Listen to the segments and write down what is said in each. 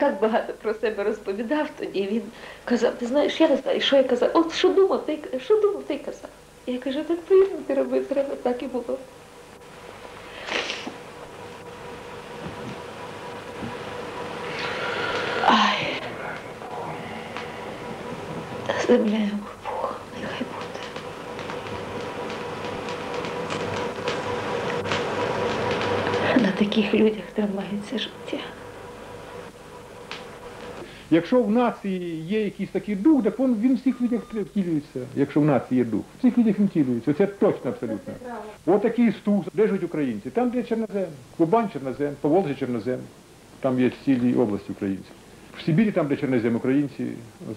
так багато про себе розповідав тоді. Він казав, ти знаєш, я не знаю, що я казав. От що думав, ти що думав, ти казав. Я кажу, так поїду ти роби, треба, так і було. Ай. Земля йому Бог, нехай буде. На таких людях тримається життя. Якщо в нації є якийсь такий дух, так він, він в всіх людях втілюється. Якщо в нації є дух, в всіх людях він втілюється. Це точно абсолютно. От такий стук, де живуть українці. Там, де чорнозем, Кубань чорнозем, Поволжя чорнозем, там є цілі області українців. В Сибірі, там, де чорнозем українці,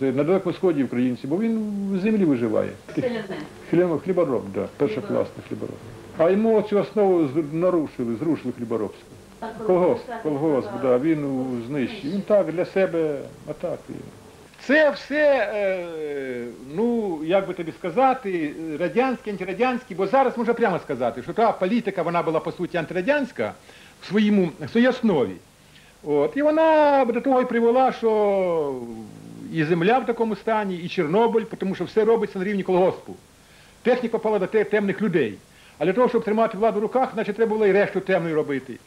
на Далекому Сході українці, бо він в землі виживає. Хліб, хлібороб, да, першокласний хлібороб. А йому цю основу нарушили, зрушили хліборобську. Колгосп, колгосп, да, він знищив. Він так для себе атак. Це все, е, ну, як би тобі сказати, радянське, антирадянське, бо зараз можна прямо сказати, що та політика, вона була по суті антирадянська в, своєму, в своїй основі. От, і вона до того і привела, що і земля в такому стані, і Чорнобиль, тому що все робиться на рівні колгоспу. Техніка попала до темних людей. А для того, щоб тримати владу в руках, значить треба було і решту темною робити.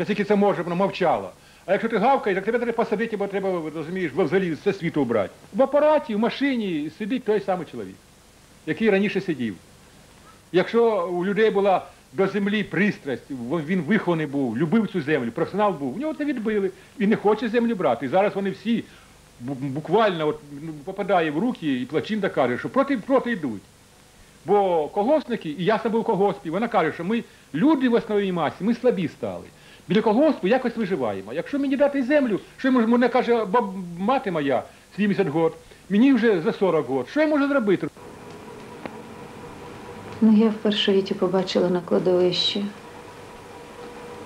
Наскільки це може, вона мовчала. А якщо ти гавкаєш, так тебе треба посадити, бо треба, розумієш, взагалі все світу обрати. В апараті, в машині сидить той самий чоловік, який раніше сидів. Якщо у людей була до землі пристрасть, він вихований був, любив цю землю, професіонал був, у нього це відбили. І не хоче землю брати. І зараз вони всі буквально от, ну, попадає в руки, і Плачинда каже, що проти, проти йдуть. Бо колгоспники, і я сам був в колгоспі, вона каже, що ми люди в основній масі, ми слабі стали. Біля колгоспу якось виживаємо. Якщо мені дати землю, що я мене каже баб, мати моя, 70 років, мені вже за 40 років, що я можу зробити? Ну, я вперше Вітю побачила на кладовищі,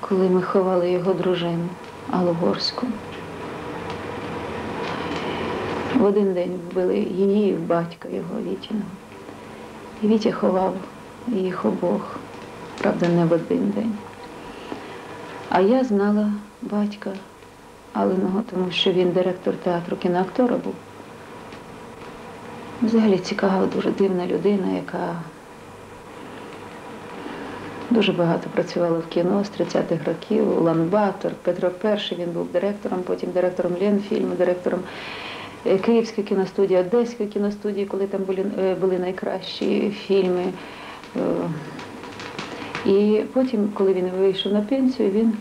коли ми ховали його дружину Алугорську. В один день вбили її батька його Вітіного. І Вітя ховав їх обох, правда, не в один день. А я знала батька Алиного, тому що він директор театру кіноактора був. Взагалі цікава, дуже дивна людина, яка Дуже багато працювала в кіно з 30-х років. Улан-Батор, Петро І, він був директором, потім директором Ленфільму, директором е, Київської кіностудії, Одеської кіностудії, коли там були, е, були найкращі фільми. І потім, коли він вийшов на пенсію, він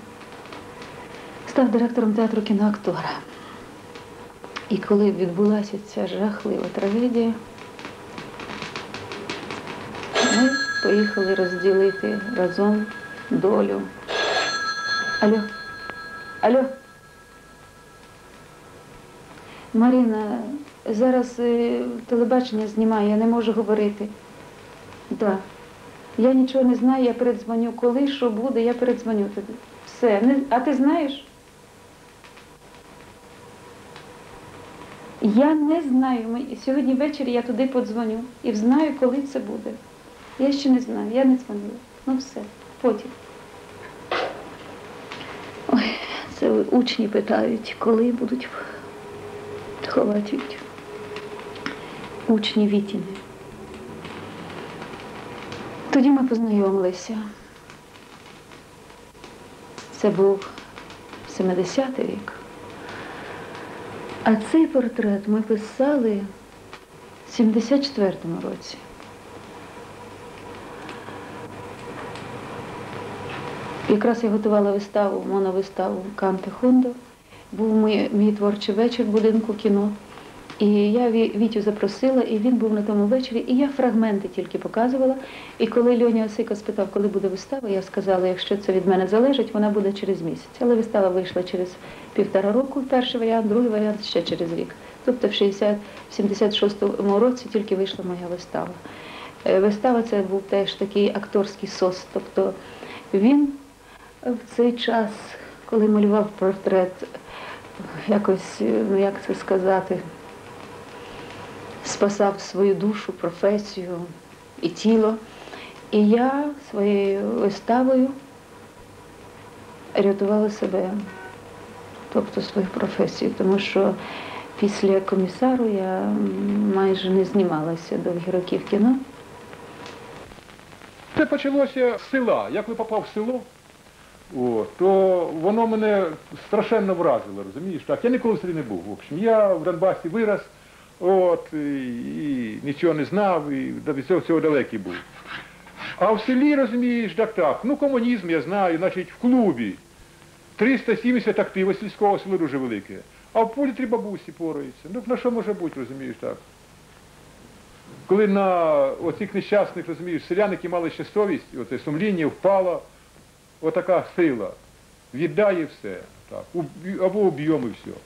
став директором театру кіноактора. І коли відбулася ця жахлива трагедія, ми поїхали розділити разом долю. Алло, алло. Маріна, зараз е, телебачення знімає, я не можу говорити. Да. Я нічого не знаю, я передзвоню. Коли що буде, я передзвоню тобі. Все. А ти знаєш? Я не знаю. Сьогодні ввечері я туди подзвоню і знаю, коли це буде. Я ще не знаю, я не дзвонила. Ну все, потім. Ой, це учні питають, коли будуть ховати. Учні Вітіни. Тоді ми познайомилися. Це був 70-й рік. А цей портрет ми писали в 74-му році. Якраз я готувала виставу, моновиставу Канте Хондо. Був мій, мій творчий вечір в будинку кіно. І я Вітю запросила, і він був на тому вечорі, і я фрагменти тільки показувала. І коли Льоня Осика спитав, коли буде вистава, я сказала, якщо це від мене залежить, вона буде через місяць. Але вистава вийшла через півтора року, перший варіант, другий варіант ще через рік. Тобто в 76-му році тільки вийшла моя вистава. Е, Вистава це був теж такий акторський сос. Тобто він в цей час, коли малював портрет, якось, ну як це сказати, спасав свою душу, професію і тіло. І я своєю виставою рятувала себе, тобто свою професію, тому що після комісару я майже не знімалася довгі роки в кіно. Це почалося з села. Як я попав в село, о, то воно мене страшенно вразило, розумієш? Так, я ніколи в селі не був. В общем, я в Донбасі вирос, от, і, і нічого не знав, і від цього всього далекий був. А в селі, розумієш, так так, ну комунізм я знаю, значить, в клубі 370 активів сільського село дуже велике. А в полі три бабусі пораються. Ну, на що може бути, розумієш так? коли на оцих нещасних, розумієш, селян, які мали ще совість, оце сумління впала отака сила, віддає все, так, або об'єм і все.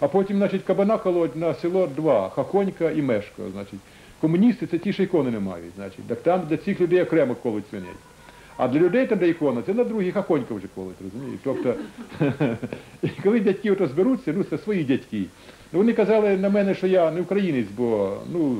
А потім, значить, кабана колоть на село два, Хахонька і Мешко, значить. Комуністи це ті, що ікони не мають, значить. Так там для цих людей окремо колоть свиней. А для людей там, де ікона, це на другій хахонька вже колоть, розумієш? Тобто, і коли дядьки ото зберуться, ну це свої дядьки. Ну, вони казали на мене, що я не українець, бо ну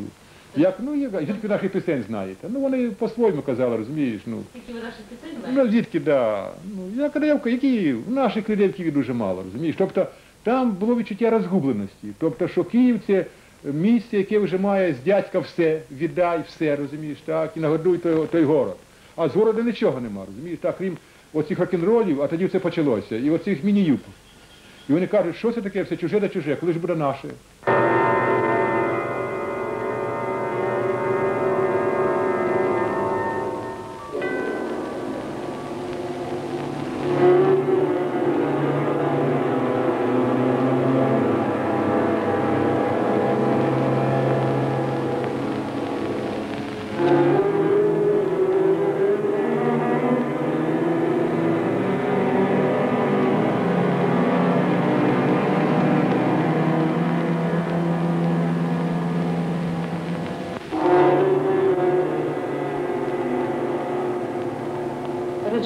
як, ну як, звідки наших пісень знаєте? Ну вони по-своєму казали, розумієш, ну. Скільки ви наших пісень Ну знаєте? звідки, да. Ну, я казав, які наших людей в Києві дуже мало, розумієш? Тобто там було відчуття розгубленості. Тобто, що Київ це місце, яке вже має з дядька все, віддай все, розумієш, так, і нагодуй той, той город. А з города нічого нема, розумієш, так, крім оцих рок-н-ролів, а тоді все почалося, і оцих міні-юб. І вони кажуть, що це таке, все чуже да чуже, коли ж буде наше?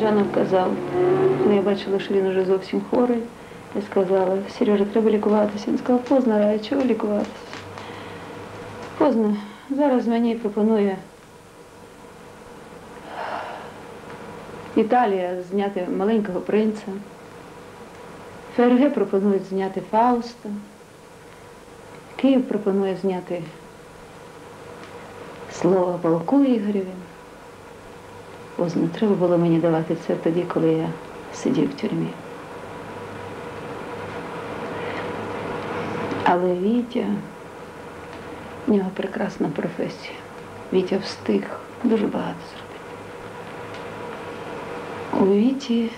Раджанов казав, коли я бачила, що він уже зовсім хворий, я сказала, Сережа, треба лікуватися. Він сказав, поздно, Рая, чого лікуватися? Поздно. Зараз мені пропонує Італія зняти маленького принца. ФРГ пропонують зняти Фауста. Київ пропонує зняти слово полку Поздно. Треба було мені давати це тоді, коли я сидів в тюрмі. Але Вітя, в нього прекрасна професія. Вітя встиг дуже багато зробити. У Віті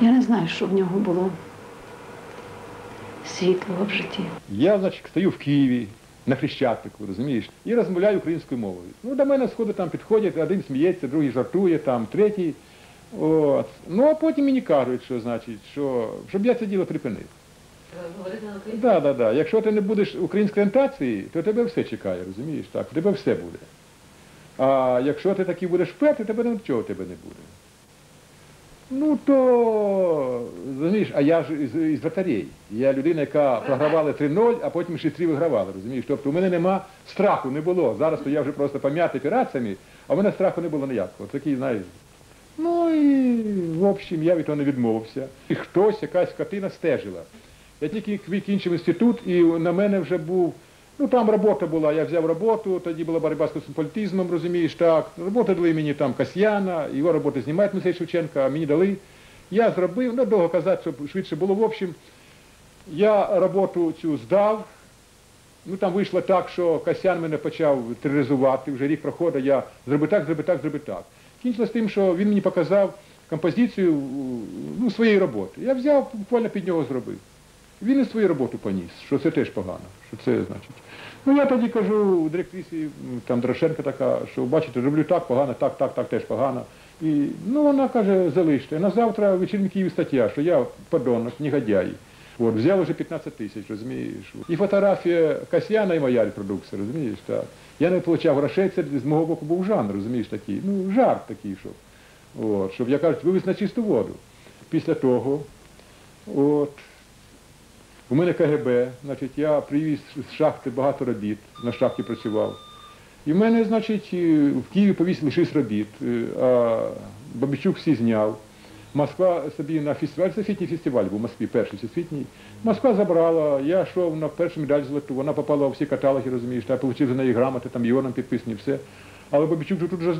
я не знаю, що в нього було світлого в житті. Я, значить, стою в Києві на Хрещатику, розумієш, і розмовляю українською мовою. Ну, до мене сходи там підходять, один сміється, другий жартує, там, третій. От. Ну, а потім мені кажуть, що, значить, що, щоб я це діло припинив. Говорити на українській? Так, так, так. Якщо ти не будеш української орієнтації, то тебе все чекає, розумієш? Так, в тебе все буде. А якщо ти такий будеш вперти, тебе нічого тебе не буде. Ну то, розумієш, а я ж із, із батарей. Я людина, яка програвала 3-0, а потім 6-3 вигравала, розумієш? Тобто у мене нема страху, не було. Зараз то я вже просто пом'ятий операціями, а в мене страху не було ніякого. Такий, знаєш. Ну і, в общем, я від того не відмовився. І хтось, якась катина стежила. Я тільки кінчив інститут, і на мене вже був. Ну там робота була, я взяв роботу, тоді була боротьба з космополітизмом, розумієш, так. Роботу дали мені там Касьяна, його роботи знімає Мусей Шевченка, а мені дали. Я зробив, ну довго казати, щоб швидше було. В общем, я роботу цю здав. Ну там вийшло так, що Касян мене почав тероризувати, вже рік проходить, я зроби так, зроби так, зроби так. Кінчилось тим, що він мені показав композицію ну, своєї роботи. Я взяв, буквально під нього зробив. Він і свою роботу поніс, що це теж погано. Що це значить. Ну я тоді кажу директрисі, м, там Дорошенко така, що бачите, роблю так погано, так, так, так теж погано. І ну вона каже, залиште. На завтра в вечірній Києві стаття, що я подонок, негодяй. От, взяв вже 15 тисяч, розумієш. І фотографія Касьяна і моя репродукція, розумієш, так. Я не отримав грошей, це з мого боку був жанр, розумієш, такий, ну, жарт такий, щоб. От, щоб я кажуть, вивез на чисту воду. Після того, от, у мене КГБ, значить, я привіз з шахти багато робіт, на шахті працював. І в мене, значить, в Києві повісили 6 робіт. Е, А Бабичук всі зняв. Москва собі на фестиваль, всесвітній фестиваль був в Москві, перший всесвітній. Москва забрала, я йшов на першу медаль золоту, вона попала у всі каталоги, розумієш, я отримав за неї грамоти, там іоном підписані, все. Але Бабичук же тут вже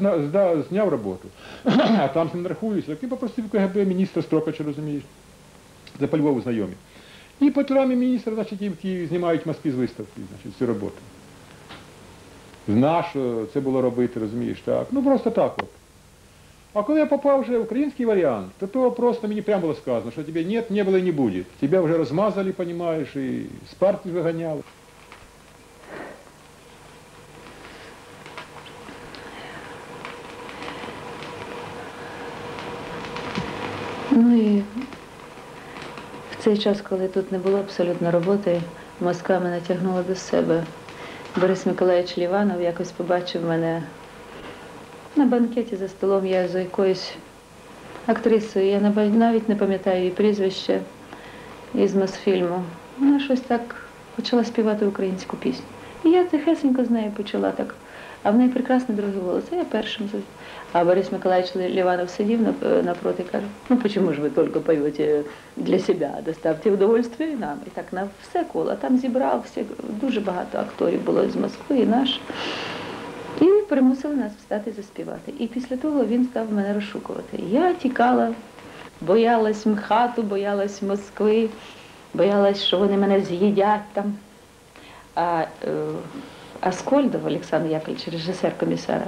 зняв роботу, а там з ним рахуюся. Так він попросив КГБ міністра Строкача, розумієш, за Львову знайомі. І по телам міністра, значить, і в Києві знімають Москві з виставки, значить, цю роботу. Знав, що це було робити, розумієш, так. Ну просто так от. А коли я попав вже в український варіант, то то просто мені прямо було сказано, що тебе нет, не было и не будет. Тебя вже розмазали, понимаешь, і з партії виганяли. Ну і цей час, коли тут не було абсолютно роботи, Москва мене тягнула до себе. Борис Миколаївич Ліванов якось побачив мене на банкеті за столом. Я за якоюсь актрисою, я навіть не пам'ятаю її прізвище із Мосфільму. Вона щось так почала співати українську пісню. І я тихесенько з нею почала так. А в неї прекрасний другий голос, а я першим. А Борис Миколаївич Ліванов сидів напроти і каже, ну чому ж ви тільки поєте для себе, доставте удовольствие і нам. І так на все коло. Там зібрав всі, дуже багато акторів було з Москви і наш. І примусили нас встати заспівати. І після того він став мене розшукувати. Я тікала, боялась МХАТу, боялась Москви, боялась, що вони мене з'їдять там. А е, Аскольдов Олександр Яковлевич, режисер комісара,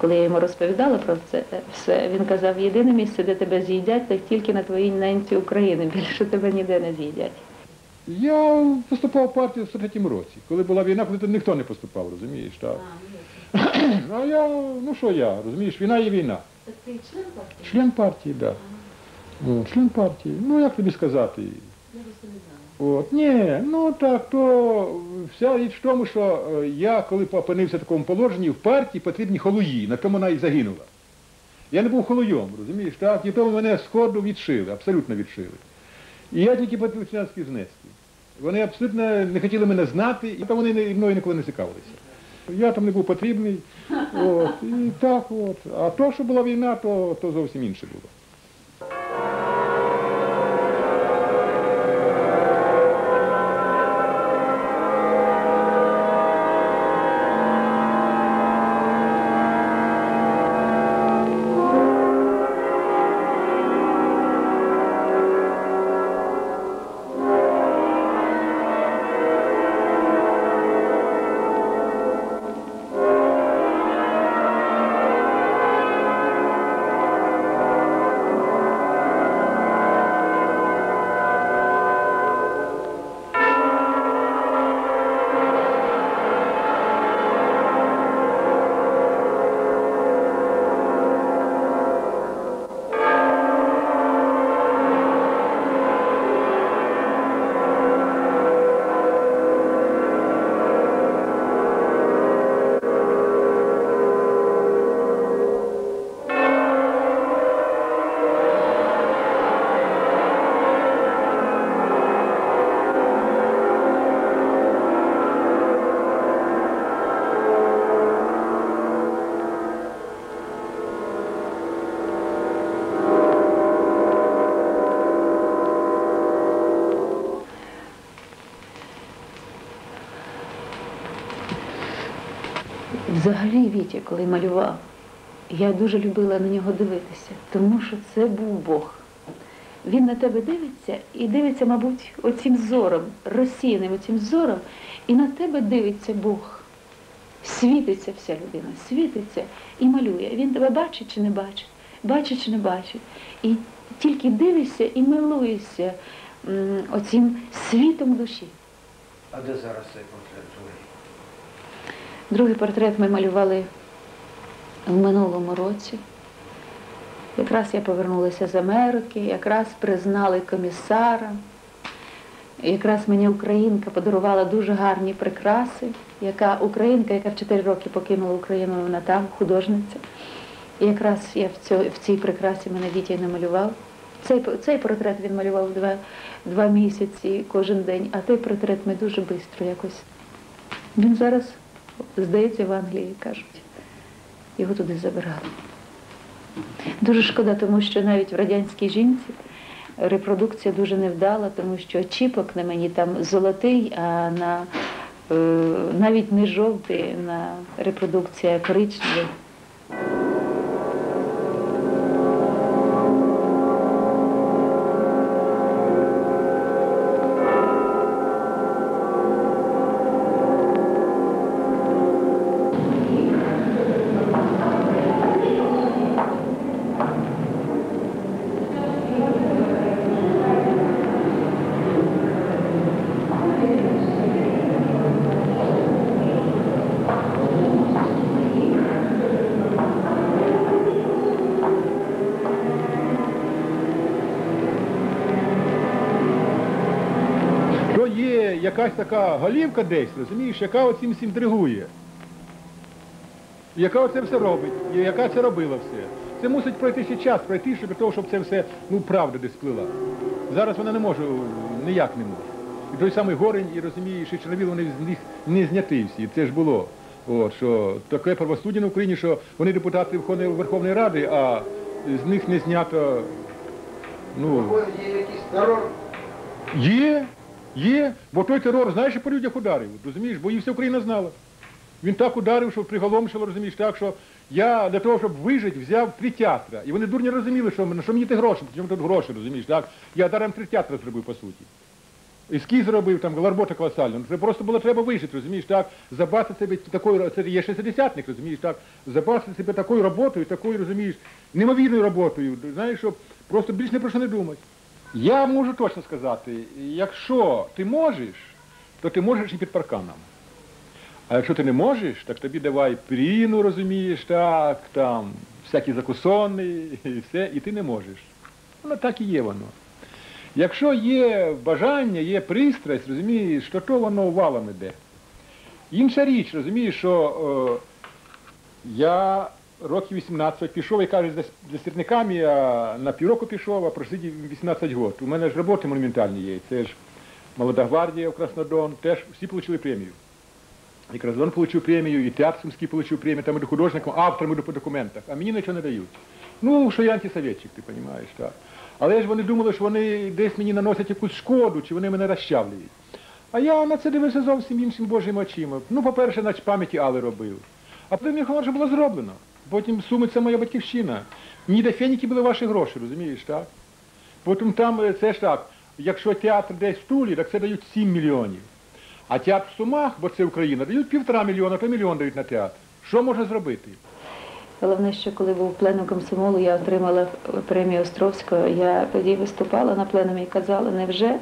коли я йому розповідала про це все, він казав, єдине місце, де тебе з'їдять, так тільки на твоїй ненці України. Більше тебе ніде не з'їдять. Я поступав в партію в 43-му році. Коли була війна, коли ніхто не поступав, розумієш, так. А я, ну що я, розумієш, війна є війна. Так ти член партії? Член партії, так. Да. Член партії. Ну як тобі сказати? Я просто не знала. От, ні, ну так, то вся річ в тому, що е, я, коли опинився в такому положенні, в партії потрібні холуї, на тому вона і загинула. Я не був холуйом, розумієш, так, і тому мене з ходу відшили, абсолютно відшили. І я тільки по Тручанській знески. Вони абсолютно не хотіли мене знати, і там вони не- мною ніколи не цікавилися. Я там не був потрібний. От, і так от. А то, що була війна, то, то зовсім інше було. Взагалі, Вітя, коли малював, я дуже любила на нього дивитися, тому що це був Бог. Він на тебе дивиться і дивиться, мабуть, оцим зором, розсіяним оцим зором, і на тебе дивиться Бог. Світиться вся людина, світиться і малює. Він тебе бачить чи не бачить, бачить чи не бачить. І тільки дивишся і милуєшся м, оцим світом душі. А де зараз цей портрет твій? Другий портрет ми малювали в минулому році. Якраз я повернулася з Америки, якраз признали комісара. Якраз мені українка подарувала дуже гарні прикраси, яка українка, яка в 4 роки покинула Україну, вона там, художниця. І якраз я в, цьо, в цій прикрасі мене дітей намалював. Цей, цей портрет він малював два, два місяці кожен день, а той портрет ми дуже швидко якось. Він зараз, здається, в Англії кажуть. Його туди забирали. Дуже шкода, тому що навіть в радянській жінці репродукція дуже невдала, тому що чіпок на мені там золотий, а на е, навіть не жовтий, на репродукція коричневий. Якась така голівка десь, розумієш, яка оцим всім інтригує. Яка оце все робить, і яка це робила все. Це мусить пройти ще час, пройти, щоб того, щоб це все, ну, правда десь сплила. Зараз вона не може, ніяк не може. І той самий Горень, і розумієш, і Чорновіл, вони з них не зняті всі. Це ж було. От, що таке правосуддя на Україні, що вони депутати Верховної Ради, а з них не знято, ну, є якийсь терор. Є, є, бо той терор, знаєш, по людях ударив, розумієш, бо і вся Україна знала. Він так ударив, що приголомшило, розумієш, так, що я для того, щоб вижити, взяв три театри. І вони дурні розуміли, що, що мені ті гроші, чому тут гроші, розумієш, так? Я даром три театри зробив, по суті. Ескіз зробив, там, робота колосальна. Це просто було треба вижити, розумієш, так? Забасити себе такою, це є шестидесятник, розумієш, так? Забасити себе такою роботою, такою, розумієш, неймовірною роботою, знаєш, щоб просто більш не про що не думати. Я можу точно сказати, якщо ти можеш, то ти можеш і під парканом. А якщо ти не можеш, так тобі давай пріну, розумієш, так, там, всякі закусони і все, і ти не можеш. Воно так і є воно. Якщо є бажання, є пристрасть, розумієш, то то воно валом іде. Інша річ, розумієш, що е, я років 18 пішов і кажуть, за, сірниками я на півроку пішов, а просидів 18 років. У мене ж роботи монументальні є. Це ж Молода гвардія в Краснодон, теж всі отримали премію. І Краснодон отримав премію, і театр Сумський отримав премію, там іду художником, автором іду по документах, а мені нічого не дають. Ну, що я антисоветчик, ти розумієш, так. Але ж вони думали, що вони десь мені наносять якусь шкоду, чи вони мене розчавлюють. А я на це дивився зовсім іншим Божим очима. Ну, по-перше, наче пам'яті Али робив. А потім воно вже було зроблено. Потім Суми це моя батьківщина. Мені до феніки були ваші гроші, розумієш, так? Потім там е, це ж так, якщо театр десь в Тулі, так це дають 7 мільйонів. А театр в Сумах, бо це Україна, дають півтора мільйона, то мільйон дають на театр. Що можна зробити? Головне, що коли був пленум комсомолу, я отримала премію Островського. Я тоді виступала на пленумі і казала, невже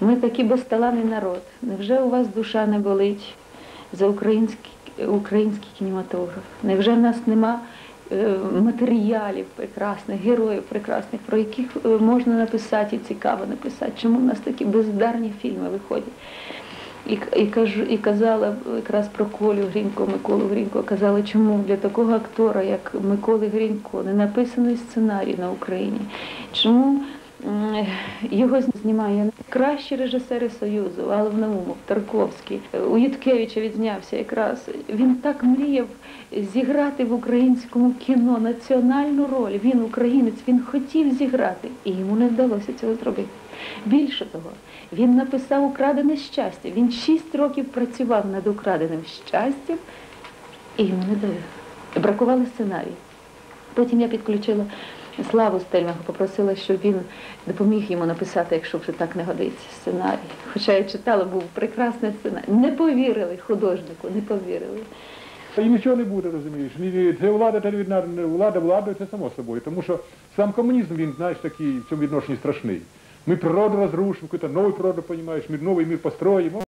ми такий безталанний народ, невже у вас душа не болить за український, український кінематограф? Невже в нас нема е, матеріалів прекрасних, героїв прекрасних, про яких е, можна написати і цікаво написати? Чому в нас такі бездарні фільми виходять? І, і, кажу, і казала якраз про Колю Грінько, Миколу Грінько, казала, чому для такого актора, як Миколи Грінько, не написаний сценарій на Україні. Чому його знімає кращі режисери Союзу, Алов Наумов, Тарковський, у Юткевича відзнявся якраз. Він так мріяв зіграти в українському кіно національну роль. Він українець, він хотів зіграти, і йому не вдалося цього зробити. Більше того, він написав Украдене щастя. Він шість років працював над украденим щастям, і йому не дали. Бракувало сценарію. Потім я підключила Славу Стельмаха, попросила, щоб він допоміг йому написати, якщо вже так не годиться, сценарій. Хоча я читала, був прекрасний сценарій. Не повірили художнику, не повірили. І нічого не буде, розумієш. Це влада та влада владою, це само собою. Тому що сам комунізм, він, знаєш, такий в цьому відношенні страшний. Ми природу розрушимо, нову природу, розумієш, ми новий мир построїмо.